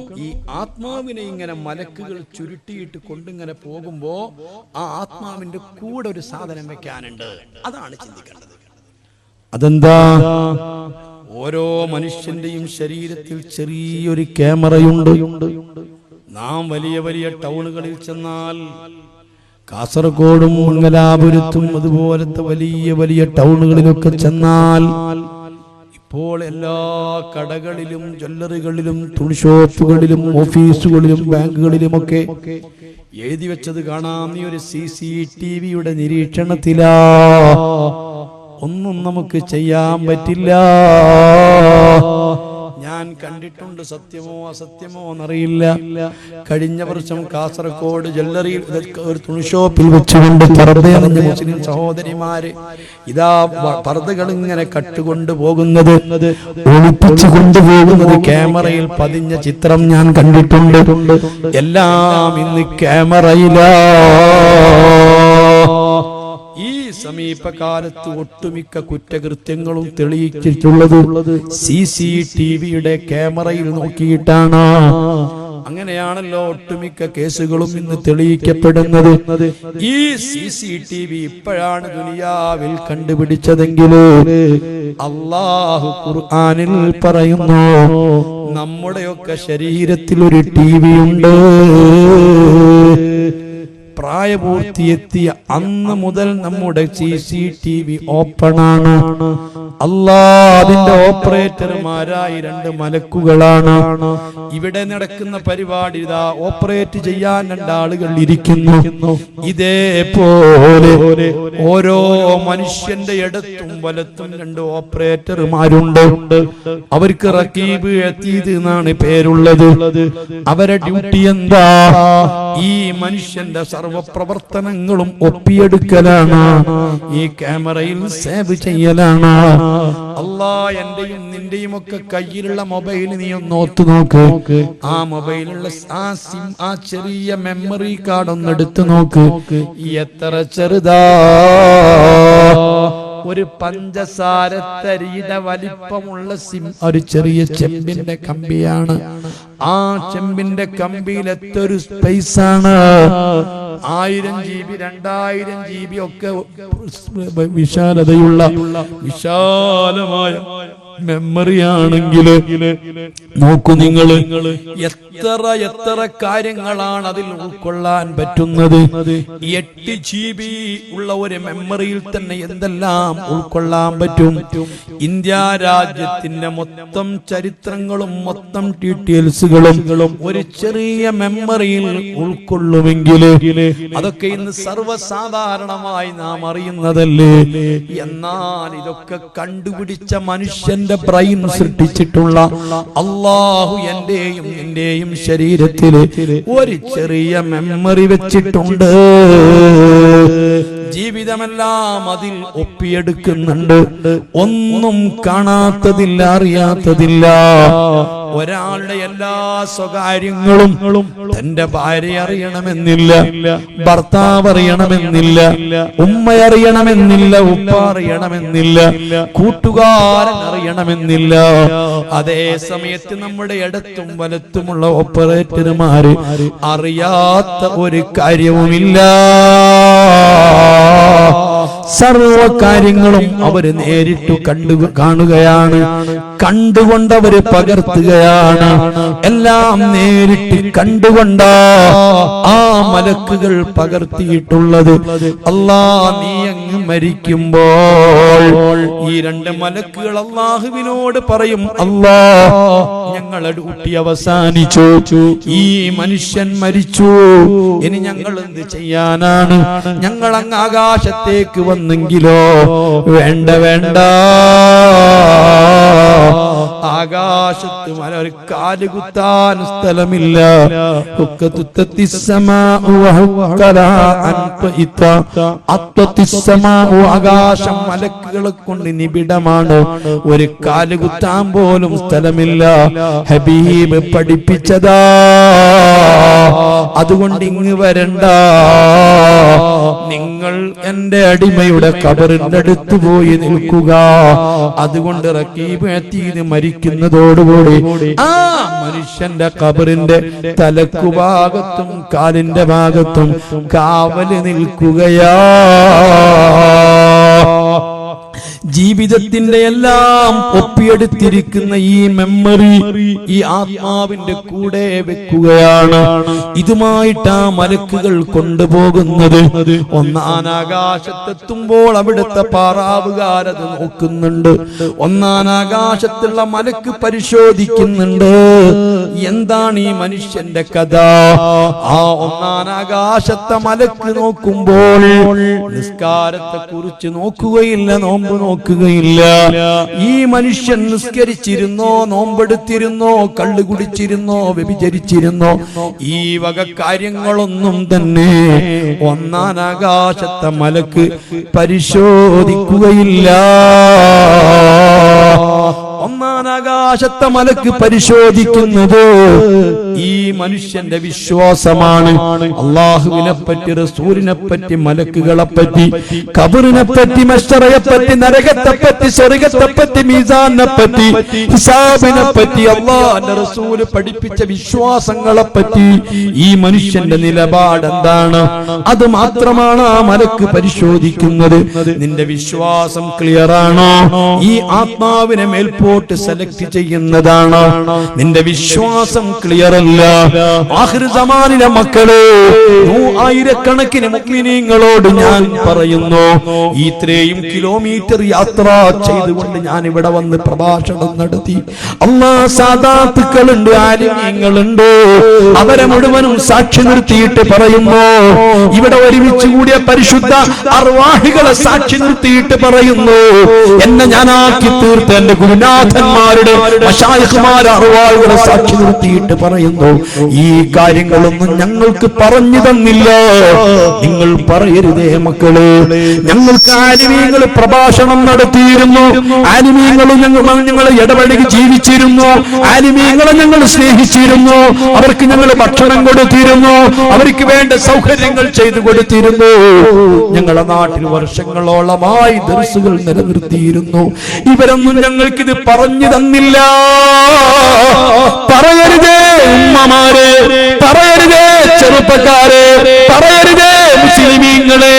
ഈ ആത്മാവിനെ ഇങ്ങനെ മലക്കുകൾ ചുരുട്ടിയിട്ട് കൊണ്ടിങ്ങനെ പോകുമ്പോ ആ ആത്മാവിന്റെ കൂടെ ഒരു സാധനം വെക്കാനുണ്ട്. അതാണ് ചിന്തിക്കേണ്ടത്. അതെന്താ? ഓരോ മനുഷ്യന്റെയും ശരീരത്തിൽ ചെറിയൊരു ക്യാമറയുണ്ട്. നാം വലിയ വലിയ ടൗണുകളിൽ ചെന്നാൽ കാസർഗോഡും മംഗലാപുരത്തും അതുപോലത്തെ വലിയ വലിയ ടൗണുകളിലൊക്കെ ചെന്നാൽ ഇപ്പോൾ എല്ലാ കടകളിലും ജ്വല്ലറികളിലും തുണിഷോപ്പുകളിലും ഓഫീസുകളിലും ബാങ്കുകളിലുമൊക്കെ എഴുതി വെച്ചത് കാണാം. നീ ഒരു സി സി ടി വിയുടെ നിരീക്ഷണത്തിലാ. ഒന്നും നമുക്ക് ചെയ്യാൻ പറ്റില്ല. ഞാൻ കണ്ടിട്ടുണ്ട് സത്യമോ അസത്യമോ എന്നറിയില്ല. കഴിഞ്ഞ വർഷം കാസർഗോഡ് ജ്വല്ലറിയിൽ ഒരു തുണിഷോപ്പിൽ വെച്ചുകൊണ്ട് പർദ്ദയണിഞ്ഞ മുസ്ലിം സഹോദരിമാര് ഇതാ പർദ്ദകൾ ഇങ്ങനെ കട്ടുകൊണ്ട് പോകുന്നത്. ഒളിപ്പിച്ചു കൊണ്ടുപോകുന്നത് ക്യാമറയിൽ പതിഞ്ഞ ചിത്രം ഞാൻ കണ്ടിട്ടുണ്ട്. എല്ലാം ഇന്ന് ക്യാമറയിലാ. സമീപകാലത്ത് ഒട്ടുമിക്ക കുറ്റകൃത്യങ്ങളും തെളിയിച്ചിട്ടുള്ളത് സി സി ടി വിയുടെ ക്യാമറയിൽ നോക്കിയിട്ടാണ്. അങ്ങനെയാണല്ലോ ഒട്ടുമിക്ക കേസുകളും ഇന്ന് തെളിയിക്കപ്പെടുന്നത്. ഈ സി സി ടി വി ഇപ്പോഴാണ് ദുനിയാവിൽ കണ്ടുപിടിച്ചതെങ്കിലോ അള്ളാഹു ഖുർആനിൽ പറയുന്നു നമ്മുടെയൊക്കെ ശരീരത്തിൽ ഒരു ടി വി ഉണ്ട്. പ്രായപൂർത്തിയെത്തിയ അന്ന് മുതൽ നമ്മുടെ C C T V open ആണ് അല്ലാ അതിന്റെ ഓപ്പറേറ്റർമാരായി രണ്ട് മലക്കുകളാണ്. ഇവിടെ നടക്കുന്ന പരിപാടി ഇതാ ഓപ്പറേറ്റ് ചെയ്യാൻ രണ്ടാളുകൾ ഇരിക്കുന്നു. ഇതേപോലെ ഓരോ മനുഷ്യന്റെ ഇടത്തും വലത്തും രണ്ട് ഓപ്പറേറ്റർമാരുണ്ട്. അവർക്ക് റക്കീബ് എത്തിയത് എന്നാണ് പേരുള്ളത്. അവരെ ഡ്യൂട്ടി എന്താ? ഈ മനുഷ്യന്റെ സർവപ്രവർത്തനങ്ങളും ഒപ്പിയെടുക്കലാണ്. ഈ ക്യാമറയിൽ സേവ് ചെയ്യലാണ്. അല്ലാ എന്റെയും നിന്റെയും ഒക്കെ കയ്യിലുള്ള മൊബൈൽ നീ ഒന്ന് ഓത്തു നോക്ക്. ആ മൊബൈലുള്ള ആ സിം ആ ചെറിയ മെമ്മറി കാർഡ് ഒന്ന് എടുത്തു നോക്ക്. എത്ര ചെറുതാ. ഒരു പഞ്ചസാര തരിയുടെ വലിപ്പമുള്ള സിം. ഒരു ചെറിയ ചെമ്പിന്റെ കമ്പിയാണ്. ആ ചെമ്പിന്റെ കമ്പിയിൽ എത്തൊരു സ്പേസ് ആണ് ആയിരം ജി ബി രണ്ടായിരം ജി ബി ഒക്കെ വിശാലതയുള്ള വിശാലമായ മെമ്മറി ആണെങ്കിൽ നോക്കൂ നിങ്ങൾ എത്ര എത്ര കാര്യങ്ങളാണ് അതിൽ ഉൾക്കൊള്ളാൻ പറ്റുന്നത്. എട്ട് ജി ബി ഉള്ള ഒരു മെമ്മറിയിൽ തന്നെ എന്തെല്ലാം ഉൾക്കൊള്ളാൻ പറ്റും? ഇന്ത്യ രാജ്യത്തിന്റെ മൊത്തം ചരിത്രങ്ങളും മൊത്തം ഡീറ്റെയിൽസുകളും ഒരു ചെറിയ മെമ്മറിയിൽ ഉൾക്കൊള്ളുമെങ്കിൽ അതൊക്കെ ഇന്ന് സർവസാധാരണമായി നാം അറിയുന്നതല്ലേ? എന്നാൽ ഇതൊക്കെ കണ്ടുപിടിച്ച മനുഷ്യന്റെ ബ്രെയിൻ സൃഷ്ടിച്ചിട്ടുള്ള അള്ളാഹു എന്റെയും നിന്റെയും ശരീരത്തിൽ ഒരു ചെറിയ മെമ്മറി വെച്ചിട്ടുണ്ട്. ജീവിതമെല്ലാം അതിൽ ഒപ്പിയെടുക്കുന്നുണ്ട്. ഒന്നും കാണാത്തതില്ല അറിയാത്തതില്ല. ഒരാളുടെ എല്ലാ സ്വകാര്യങ്ങളും തന്റെ ഭാര്യ അറിയണമെന്നില്ല ഭർത്താവ് അറിയണമെന്നില്ല ഉമ്മ അറിയണമെന്നില്ല ഉപ്പ അറിയണമെന്നില്ല കൂട്ടുകാരൻ അറിയണമെന്നില്ല. അതേ സമയത്ത് നമ്മുടെ ഇടത്തും വലത്തുമുള്ള ഓപ്പറേറ്റർമാര് അറിയാത്ത ഒരു കാര്യവുമില്ല. സർവ കാര്യങ്ങളും അവർ നേരിട്ടു കണ്ടു കാണുകയാണ്. കണ്ടുകൊണ്ട് അവർ പകർത്തുകയാണ്. എല്ലാം നേരിട്ട് കണ്ടുകൊണ്ട ആ മലക്കുകൾ പകർത്തിയിട്ടുള്ളത്. അല്ലാ നീ അങ്ങ് മരിക്കുമ്പോൾ ഈ രണ്ട് മലക്കുകൾ അള്ളാഹുവിനോട് പറയും അല്ലാ ഞങ്ങളെ ഡ്യൂട്ടി അവസാനിച്ചു. ഈ മനുഷ്യൻ മരിച്ചു. ഇനി ഞങ്ങൾ എന്ത് ചെയ്യാനാണ്? ഞങ്ങൾ അങ്ങ് ആകാശത്തേക്ക് വന്നെങ്കിലോ? വേണ്ട വേണ്ട. ആകാശത്ത് മല ഒരു കാൽ കുത്താൻ സ്ഥലമില്ല. ആകാശം മലക്കുകളെ കൊണ്ട് നിബിഡമാണ്. ഒരു കാൽ കുത്താൻ പോലും സ്ഥലമില്ല. ഹബീബ് പഠിപ്പിച്ചതാ. അതുകൊണ്ട് ഇങ്ങ് വരണ്ട. നിങ്ങൾ എന്റെ അടിമയുടെ കബറിന്റെ അടുത്ത് പോയി നിൽക്കുക. അതുകൊണ്ട് റക്കീബ് ചെയ്ത് മരിക്കുന്നതോടുകൂടി ആ മനുഷ്യന്റെ കബറിന്റെ തലക്കുഭാഗത്തും കാലിന്റെ ഭാഗത്തും കാവൽ നിൽക്കുകയാ. ജീവിതത്തിന്റെ എല്ലാം ഒപ്പിയെടുത്തിരിക്കുന്ന ഈ മെമ്മറി ഈ ആത്മാവിന്റെ കൂടെ വെക്കുകയാണ്. ഇതുമായിട്ട് ആ മലക്കുകൾ കൊണ്ടുപോകുന്നത്. ഒന്നാനാകാശത്തെത്തുമ്പോൾ അവിടുത്തെ പാറാവുകാരത് നോക്കുന്നുണ്ട്. ഒന്നാനാകാശത്തുള്ള മലക്ക് പരിശോധിക്കുന്നുണ്ട്. എന്താണ് ഈ മനുഷ്യന്റെ കഥ? ആ ഒന്നാനാകാശത്തെ മലക്ക് നോക്കുമ്പോൾ നിസ്കാരത്തെ കുറിച്ച് നോക്കുകയില്ല നോമ്പ് നോക്കുകയില്ല. ഈ മനുഷ്യൻ നിസ്കരിച്ചിരുന്നോ നോമ്പെടുത്തിരുന്നോ കള്ളു കുടിച്ചിരുന്നോ വ്യഭിചരിച്ചിരുന്നോ ഈ വക കാര്യങ്ങളൊന്നും തന്നെ ഒന്നാനാകാശത്തെ മലക്ക് പരിശോധിക്കുകയില്ല. ഒന്നാനാകാശത്തെ മലക്ക് പരിശോധിക്കുന്നത് ഈ മനുഷ്യന്റെ വിശ്വാസമാണ്. അള്ളാഹുവിനെ പറ്റി റസൂലിനെ പറ്റി മലക്കുകളെ പറ്റി കബറിനെ പറ്റി മഷറയെ പറ്റി നരകത്തെ പറ്റി സ്വർഗത്തെ പറ്റി മീസാനെ പറ്റി ഹിസാബിനെ പറ്റി അള്ളാഹന്റെ റസൂൽ പഠിപ്പിച്ച വിശ്വാസങ്ങളെ പറ്റി ഈ മനുഷ്യന്റെ നിലപാട് എന്താണ് അത് മാത്രമാണ് ആ മലക്ക് പരിശോധിക്കുന്നത്. നിന്റെ വിശ്വാസം ക്ലിയർ ആണോ? ഈ ആത്മാവിനെ മേൽപോട്ട് സെലക്ട് ചെയ്യുന്നതാണ്. നിന്റെ വിശ്വാസം ക്ലിയർ അല്ല. ആഹൃസമാനിലെ മക്കളെ ആയിരക്കണക്കിന് മുക്മിനീങ്ങളോട് ഞാൻ പറയുന്നു ഇത്രയും കിലോമീറ്റർ യാത്ര ചെയ്തുകൊണ്ട് ഞാൻ ഇവിടെ വന്ന് പ്രഭാഷണം നടത്തി. അമ്മാ സാധാത്തുക്കളുണ്ട് ആലിമ്യങ്ങളുണ്ട് അവരെ മുഴുവനും സാക്ഷി നിർത്തിയിട്ട് പറയുന്നു. ഇവിടെ ഒരുമിച്ച് കൂടിയ പരിശുദ്ധ അർവാഹികളെ സാക്ഷി നിർത്തിയിട്ട് പറയുന്നു. എന്നെ ഞാനാക്കി തീർത്ത എന്റെ ഗുരുനാഥന്മാരുടെ മശായകുമാര അർവാഹികളെ സാക്ഷി നിർത്തിയിട്ട് പറയുന്നു ഈ കാര്യങ്ങളൊന്നും ഞങ്ങൾക്ക് പറഞ്ഞു തന്നില്ല. നിങ്ങൾ പറയരുതേ മക്കൾ. ഞങ്ങൾക്ക് ആലിമീങ്ങൾ പ്രഭാഷണം നടത്തിയിരുന്നു. ആലിമീങ്ങൾ ഞങ്ങൾ ഞങ്ങൾ ഇടപഴകി ജീവിച്ചിരുന്നു. ആലിമീങ്ങളെ ഞങ്ങൾ സ്നേഹിച്ചിരുന്നു. അവർക്ക് ഞങ്ങൾ ഭക്ഷണം കൊടുത്തിരുന്നു. അവർക്ക് വേണ്ട സൗകര്യങ്ങൾ ചെയ്തു കൊടുത്തിരുന്നു. ഞങ്ങളുടെ നാട്ടിൽ വർഷങ്ങളോളമായി ദർസുകൾ നിലനിർത്തിയിരുന്നു. ഇവരൊന്നും ഞങ്ങൾക്കിത് പറഞ്ഞു തന്നില്ല. പറയരുതേ ഉമ്മമാരെ പറയരുതേ ചെറുപ്പക്കാരെ പറയരുതേ മുസ്ലിമീങ്ങളെ.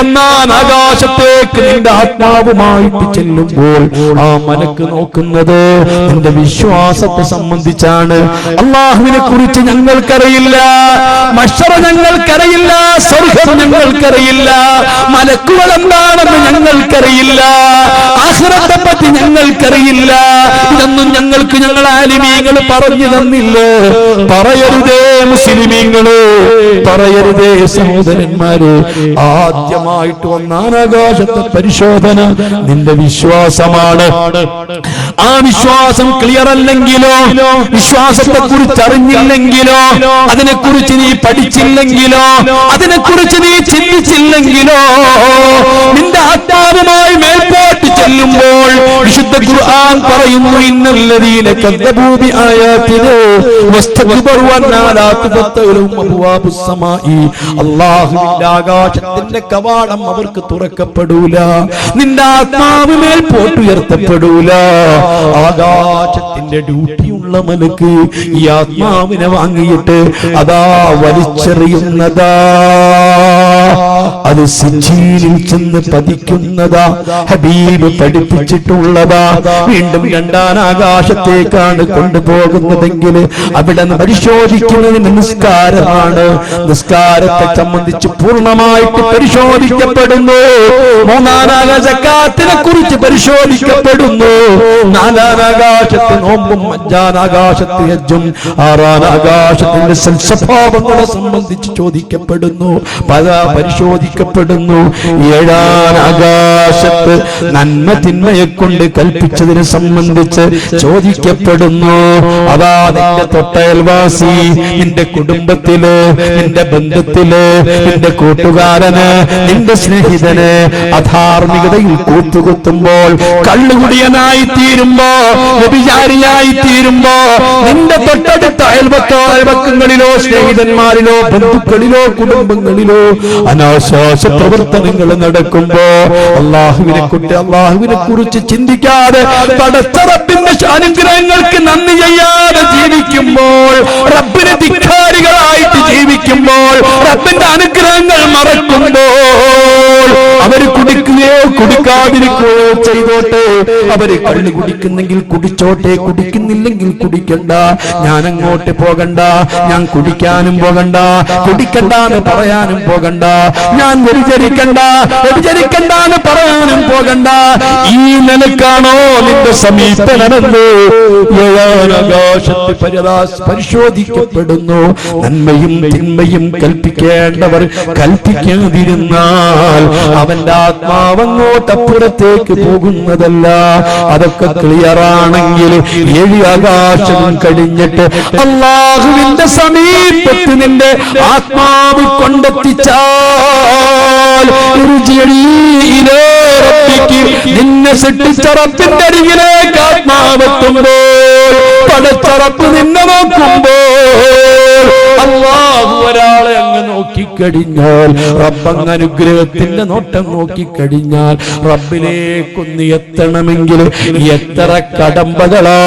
ഒന്നാം ആകാശത്തേക്ക് നിന്റെ ആത്മാവുമായിട്ട് ചെല്ലുമ്പോൾ ആ മനക്ക് നോക്കുന്നത് നിന്റെ വിശ്വാസത്തെ സംബന്ധിച്ചാണ്. അള്ളാഹുവിനെ കുറിച്ച് ഞങ്ങൾക്കറിയില്ല. മഷറ ഞങ്ങൾക്കറിയില്ല. സ്വർഗം ഞങ്ങൾക്കറിയില്ല. മലക്കുകൾ എന്താണെന്ന് ഞങ്ങൾക്കറിയില്ല. ആഹ്റത്തെ പറ്റി ഞങ്ങൾക്കറിയില്ല. ഇതൊന്നും ഞങ്ങൾക്ക് ഞങ്ങൾ ആലിമീങ്ങൾ പറഞ്ഞു തന്നില്ല. പറയരുതേ മുസ്ലിമീങ്ങൾ. പറയരുതേ സഹോദരന്മാര്. ആദ്യമായിട്ട് ആകാശത്തെ പരിശോധന നിന്റെ വിശ്വാസമാണ്. ആ വിശ്വാസം ക്ലിയർ അല്ലെങ്കിലോ വിശ്വാസത്തെ കുറിച്ച് അറിഞ്ഞില്ലെങ്കിലോ അതിനെ കുറിച്ച് നീ പഠിച്ചില്ലെങ്കിലോ അതിനെ കുറിച്ച് നീ ചിന്തിച്ചില്ലെങ്കിലോ നിന്റെ ആത്മാവുമായി മേൽപോട്ട് ചെല്ലുമ്പോൾ വിശുദ്ധ ഖുർആൻ പറയുന്നു ഇന്നല്ലദീന കദ്ദബൂ ബിആയാതിന വസ്തക്ബറു ലാ തുഫത്തലഹും അബ്വാബുസ് സമാഇ അല്ലാഹുവിന്റെ ആകാശത്തിന്റെ കവാടം അവർക്ക് തുറക്കപ്പെടൂല നിന്റെ ആത്മാവ് മേൽ ഉയർത്തപ്പെടൂല ആകാശത്തിന്റെ ഡ്യൂട്ടിയുള്ള മലക്ക് ഈ ആത്മാവിനെ വാങ്ങിയിട്ട് അതാ വലിച്ചെറിയുന്നതാ. അത് സിജീലിൽ ചെന്ന് പതിക്കുന്നതാ. ഹബീബ് പഠിപ്പിച്ചിട്ടുള്ളതാ. വീണ്ടും രണ്ടാം ആകാശത്തേക്കാണ് കൊണ്ടുപോകുന്നതെങ്കിൽ അവിടെ പരിശോധിക്കുന്നതിന് നിസ്കാരമാണ്. നിസ്കാരത്തെ സംബന്ധിച്ച് പൂർണമായിട്ട് പരിശോധിക്കപ്പെടുന്നു. മൂന്നാനാകാശക്കാത്തിനെ കുറിച്ച് പരിശോധിക്കപ്പെടുന്നു. നാലാനാകാശത്ത് നോമ്പും അഞ്ചാനാകാശത്ത് ഹജ്ജും ആറാനാകാശത്തിന്റെ സൽസ്വഭാവങ്ങളെ സംബന്ധിച്ച് ചോദിക്കപ്പെടുന്നു. പല പരിശോധിക്കപ്പെടുന്നു ഏഴാനാകാശത്ത് നന്മ തിന്മയെ കൊണ്ട് കൽപ്പിച്ചതിനെ സംബന്ധിച്ച് ചോദിക്കപ്പെടുന്നു. അതാ നിന്റെ തൊട്ടയൽവാസി നിന്റെ കുടുംബത്തിൽ നിന്റെ ബന്ധത്തിൽ നിന്റെ കൂട്ടുകാരന് നിന്റെ സ്നേഹിതന് അധാർമികതയിൽ കൂട്ടുകുത്തുമ്പോൾ കള്ളുകുടിയനായി തീരുമ്പോ വ്യഭിചാരിയായി തീരുമ്പോ നിന്റെ തൊട്ടടുത്ത അയൽവക്കോ അയൽവക്കങ്ങളിലോ സ്നേഹിതന്മാരിലോ ബന്ധുക്കളിലോ കുടുംബങ്ങളിലോ അനാശ വിശ്വാസ പ്രവർത്തനങ്ങൾ നടക്കുമ്പോ അള്ളാഹുവിനെ കുട്ടി അള്ളാഹുവിനെ കുറിച്ച് ചിന്തിക്കാതെ പടച്ചറപ്പിന്റെ അനുഗ്രഹങ്ങൾക്ക് നന്ദി ചെയ്യാതെ ജീവിക്കുമ്പോൾ റബ്ബിന് ധിക്കാരികളായിട്ട് ജീവിക്കുമ്പോൾ റബ്ബിന്റെ അനുഗ്രഹങ്ങൾ മറക്കുമ്പോൾ അവർ കുടിക്കുകയോ കുടിക്കാതിരിക്കുകയോ ചെയ്തോട്ടെ. അവർ കള്ളു കുടിക്കുന്നെങ്കിൽ കുടിച്ചോട്ടെ. കുടിക്കുന്നില്ലെങ്കിൽ കുടിക്കണ്ട. ഞാൻ അങ്ങോട്ട് പോകണ്ട. ഞാൻ കുടിക്കാനും പോകണ്ട. കുടിക്കണ്ടെന്ന് പറയാനും പോകണ്ട. ഞാൻ വ്യതിചരിക്കണ്ട വ്യതിചരിക്കണ്ട എന്ന് പറയാനും പോകണ്ട. ഈ നിലക്കാണോ നിന്റെ സമീപനമെന്ന് ഏഴാനാകാശത്ത് പരിശോധിക്കപ്പെടുന്നു. നന്മയും തിന്മയും കൽപ്പിക്കേണ്ടവർ കൽപ്പിക്കാതിരുന്നാൽ അവന്റെ ആത്മാവങ്ങോട്ടപ്പുറത്തേക്ക് പോകുന്നതല്ല. അതൊക്കെ ക്ലിയർ ആണെങ്കിൽ ഏഴ് ആകാശം കഴിഞ്ഞിട്ട് അള്ളാഹുവിന്റെ സമീപത്ത് നിന്റെ ആത്മാവ് കൊണ്ടെത്തിച്ചാൽ നിന്നെ സൃഷ്ടിച്ചറപ്പിന്റെ അരികിലേക്ക് ആത്മാവെത്തുമ്പോൾ പടച്ചറപ്പ് നിന്നെ നോക്കുമ്പോൾ ഒരാളെ അങ്ങ് നോക്കിക്കഴിഞ്ഞാൽ റബ്ബങ്ങ് അനുഗ്രഹത്തിന്റെ നോട്ടം നോക്കിക്കഴിഞ്ഞാൽ റബ്ബിലേക്കൊന്ന് എത്തണമെങ്കിൽ എത്ര കടമ്പകളാ.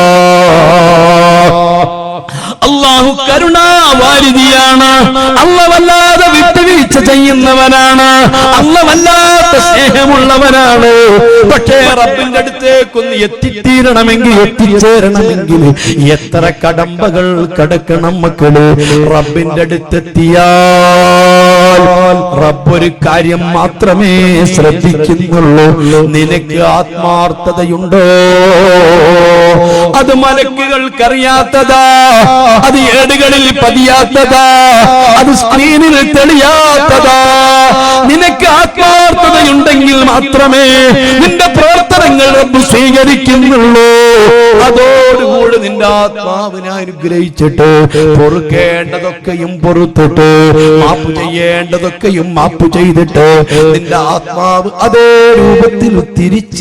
അള്ളാഹു കരുണാവാരിതിയാണ് അള്ള വല്ലാതെ വിട്ടുവീഴ്ച ചെയ്യുന്നവനാണ്. അള്ള വല്ലാത്ത സ്നേഹമുള്ളവനാണ്. പക്ഷേ റബ്ബിന്റെ അടുത്തേക്കൊന്ന് എത്തിത്തീരണമെങ്കിൽ എത്തിച്ചേരണമെങ്കിൽ എത്ര കടമ്പകൾ കടക്കണം മക്കൾ? റബ്ബിന്റെ അടുത്തെത്തിയാൽ റബ്ബ് ഒരു കാര്യം മാത്രമേ ശ്രദ്ധിക്കുന്നുള്ളൂ. നിനക്ക് ആത്മാർത്ഥതയുണ്ടോ? അത് മലക്കുകൾക്കറിയാത്തതാ. അത് ഏടുകളിൽ പതിയാത്തതാ. അത് സ്ക്രീനിൽ തെളിയാത്തതാ. നിനക്ക് ആത്മാർത്ഥതയുണ്ടെങ്കിൽ മാത്രമേ നിന്റെ പ്രവർത്തനങ്ങൾ സ്വീകരിക്കുന്നുള്ളൂ. അതോടുകൂടി നിന്റെ ആത്മാവിനെ അനുഗ്രഹിച്ചിട്ട് പൊറുക്കേണ്ടതൊക്കെയും പൊറുത്തിട്ട് മാപ്പ് ചെയ്യേണ്ടതൊക്കെയും മാപ്പ് ചെയ്തിട്ട് നിന്റെ ആത്മാവ് അതേ രൂപത്തിൽ തിരിച്ച്